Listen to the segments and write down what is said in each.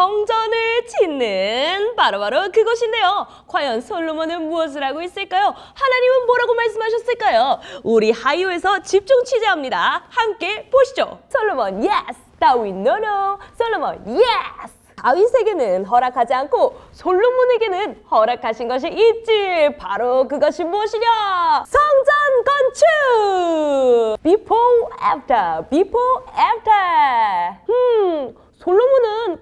성전을 짓는 바로 바로 그것인데요. 과연 솔로몬은 무엇을 하고 있을까요? 하나님은 뭐라고 말씀하셨을까요? 우리 하이오에서 집중 취재합니다. 함께 보시죠. 솔로몬 다윈 no no. 솔로몬 yes. 다윗에게는 허락하지 않고 솔로몬에게는 허락하신 것이 있지. 바로 그것이 무엇이냐? 성전 건축. Before, after, before, after. 음,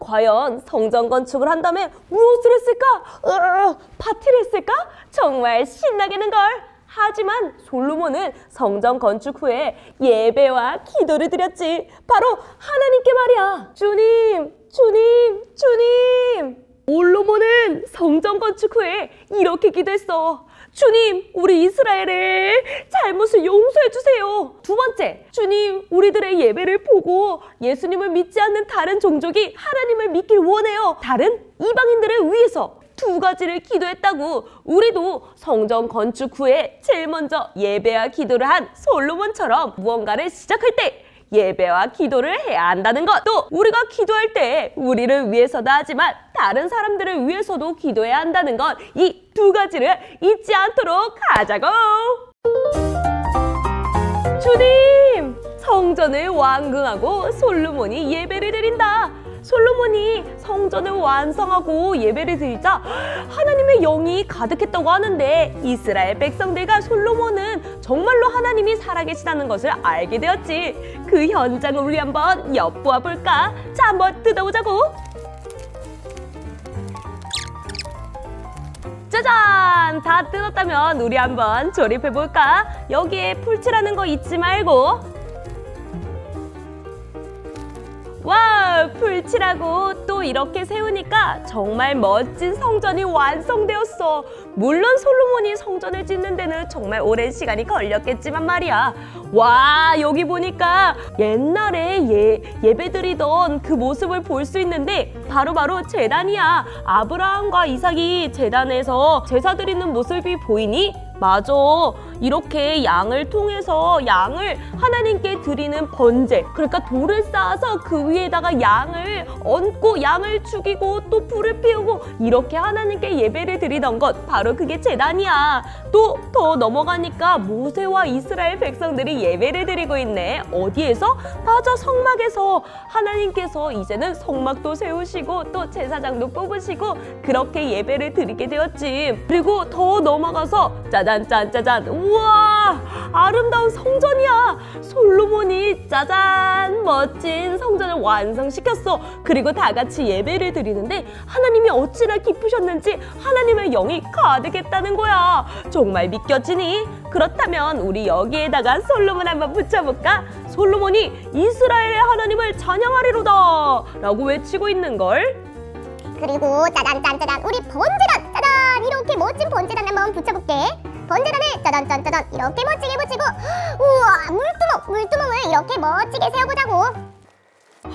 과연 성전 건축을 한 다음에 무엇을 했을까? 으, 파티를 했을까? 정말 신나게는 걸. 하지만 솔로몬은 성전 건축 후에 예배와 기도를 드렸지. 바로 하나님께 말이야. 주님, 주님, 주님. 솔로몬은 성전 건축 후에 이렇게 기도했어. 주님, 우리 이스라엘의 잘못을 용서해 주세요. 두 번째, 주님, 우리들의 예배를 보고 예수님을 믿지 않는 다른 종족이 하나님을 믿길 원해요. 다른 이방인들을 위해서 두 가지를 기도했다고 우리도 성전 건축 후에 제일 먼저 예배와 기도를 한 솔로몬처럼 무언가를 시작할 때 예배와 기도를 해야 한다는 것. 또 우리가 기도할 때 우리를 위해서도 하지만 다른 사람들을 위해서도 기도해야 한다는 것. 이 두 가지를 잊지 않도록 하자고. 주님! 성전을 완공하고 솔로몬이 예배를 드린다. 솔로몬이 성전을 완성하고 예배를 드리자 하나님의 영이 가득했다고 하는데 이스라엘 백성들과 솔로몬은 정말로 하나님이 살아계시다는 것을 알게 되었지. 그 현장을 우리 한번 엿보아 볼까? 자, 한번 뜯어보자고. 짜잔! 다 뜯었다면 우리 한번 조립해 볼까? 여기에 풀칠하는 거 잊지 말고. 와, 풀칠하고 또 이렇게 세우니까 정말 멋진 성전이 완성되었어. 물론 솔로몬이 성전을 짓는 데는 정말 오랜 시간이 걸렸겠지만 말이야. 와, 여기 보니까 옛날에 예, 예배드리던 그 모습을 볼 수 있는데 바로바로 제단이야. 아브라함과 이삭이 제단에서 제사 드리는 모습이 보이니? 맞아. 이렇게 양을 통해서 양을 하나님께 드리는 번제. 그러니까 돌을 쌓아서 그 위에다가 양을 얹고 양을 죽이고 또 불을 피우고 이렇게 하나님께 예배를 드리던 것. 바로 그게 재단이야. 또 더 넘어가니까 모세와 이스라엘 백성들이 예배를 드리고 있네. 어디에서? 맞아. 성막에서 하나님께서 이제는 성막도 세우시고 또 제사장도 뽑으시고 그렇게 예배를 드리게 되었지. 그리고 더 넘어가서 짜잔 짠 짜잔 우와 아름다운 성전이야. 솔로몬이 짜잔 멋진 성전을 완성시켰어. 그리고 다 같이 예배를 드리는데 하나님이 어찌나 기쁘셨는지 하나님의 영이 가득했다는 거야. 정말 믿겨지니? 그렇다면 우리 여기에다가 솔로몬 한번 붙여볼까? 솔로몬이 이스라엘의 하나님을 찬양하리로다. 라고 외치고 있는 걸. 그리고 짜잔 짠 짜잔. 우리 번제단 짜잔! 이렇게 멋진 번제단 한번 붙여볼게 번제단을 짜잔 짠 짜잔 이렇게 멋지게 붙이고 우와 물두멍 물두멍을 이렇게 멋지게 세워보자고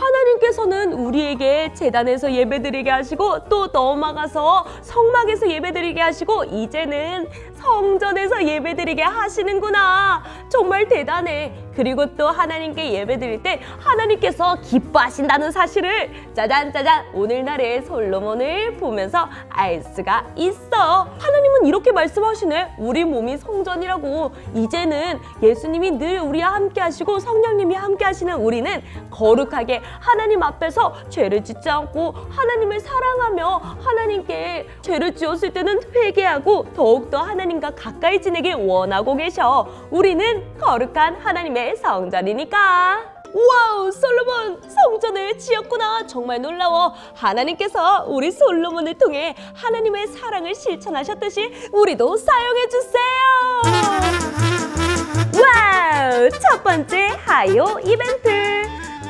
하나님께서는 우리에게 재단에서 예배드리게 하시고 또 넘어가서 성막에서 예배드리게 하시고 이제는 성전에서 예배드리게 하시는구나. 정말 대단해. 그리고 또 하나님께 예배드릴 때 하나님께서 기뻐하신다는 사실을 짜잔 짜잔 오늘날의 솔로몬을 보면서 알 수가 있어. 하나님은 이렇게 말씀하시네. 우리 몸이 성전이라고. 이제는 예수님이 늘 우리와 함께 하시고 성령님이 함께 하시는 우리는 거룩하게 하나님 앞에서 죄를 짓지 않고 하나님을 사랑하며 하나님께 죄를 지었을 때는 회개하고 더욱더 하나님과 가까이 지내길 원하고 계셔. 우리는 거룩한 하나님의 성전이니까. 와우, 솔로몬 성전을 지었구나. 정말 놀라워. 하나님께서 우리 솔로몬을 통해 하나님의 사랑을 실천하셨듯이 우리도 사용해 주세요. 와우! 첫 번째 하이오 이벤트.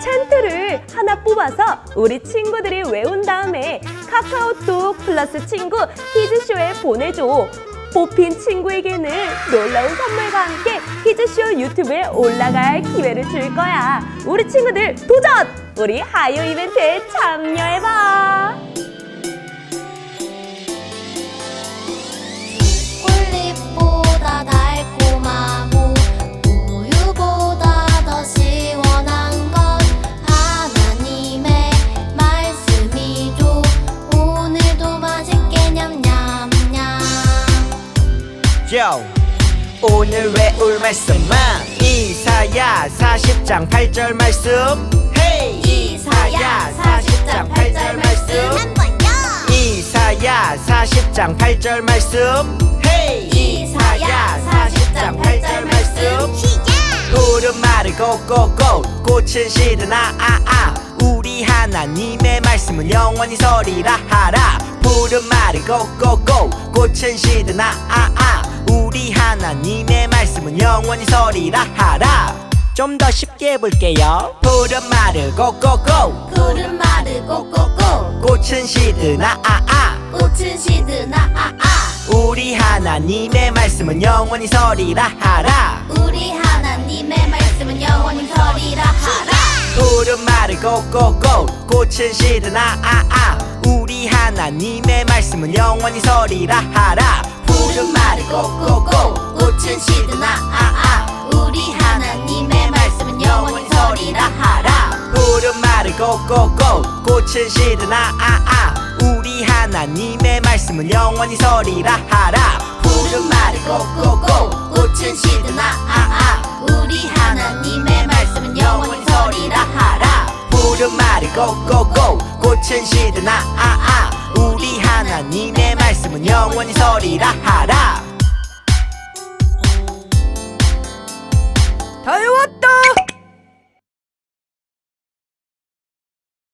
챈트를 하나 뽑아서 우리 친구들이 외운 다음에 카카오톡 플러스 친구 퀴즈쇼에 보내줘. 뽑힌 친구에게는 놀라운 선물과 함께 퀴즈쇼 유튜브에 올라갈 기회를 줄 거야. 우리 친구들 도전! 우리 하이오 이벤트에 참여해봐. Yo 오늘 외울 말씀은 이사야 40장 8절 말씀. 헤이! 이사야 40장 8절 말씀. 한번요. 이사야 40장 8절 말씀. 헤이! 이사야 40장 8절 말씀. 시작! 푸른 말을 고고고 꽃은 시드나 아아. 우리 하나님의 말씀은 영원히 서리라 하라. 푸른 말을 고고고 꽃은 시드나 아아 우리 하나님의 말씀은 영원히 서리라 하라. 좀 더 쉽게 해볼게요. 푸른 말을 고고고. 푸른 마르 고고고. 꽃은 시드나 아아. 꽃은 시드나 아아. 우리 하나님의 말씀은 영원히 서리라 하라. 우리 하나님의 말씀은 영원히 서리라 하라. 푸른 말을 고고고. 꽃은 시드나 아아. 우리 하나님의 말씀은 영원히 서리라 하라 푸른 마르 고고고 꽃은 시드나. 아아 우리 하나님의 말씀은 영원히 서리라 하라. 푸른 말을 고고고 꽃은 시드나. 아아 우리 하나님의 말씀은 영원히 서리라 하라. 푸른 마르 고고고 꽃은 시드나. 아아 우리 하나님의 말씀은 영원히 서리라 하라. 푸른 말을 고고고 꽃은 시드나. 아아 말씀은 영원히 서리라 하라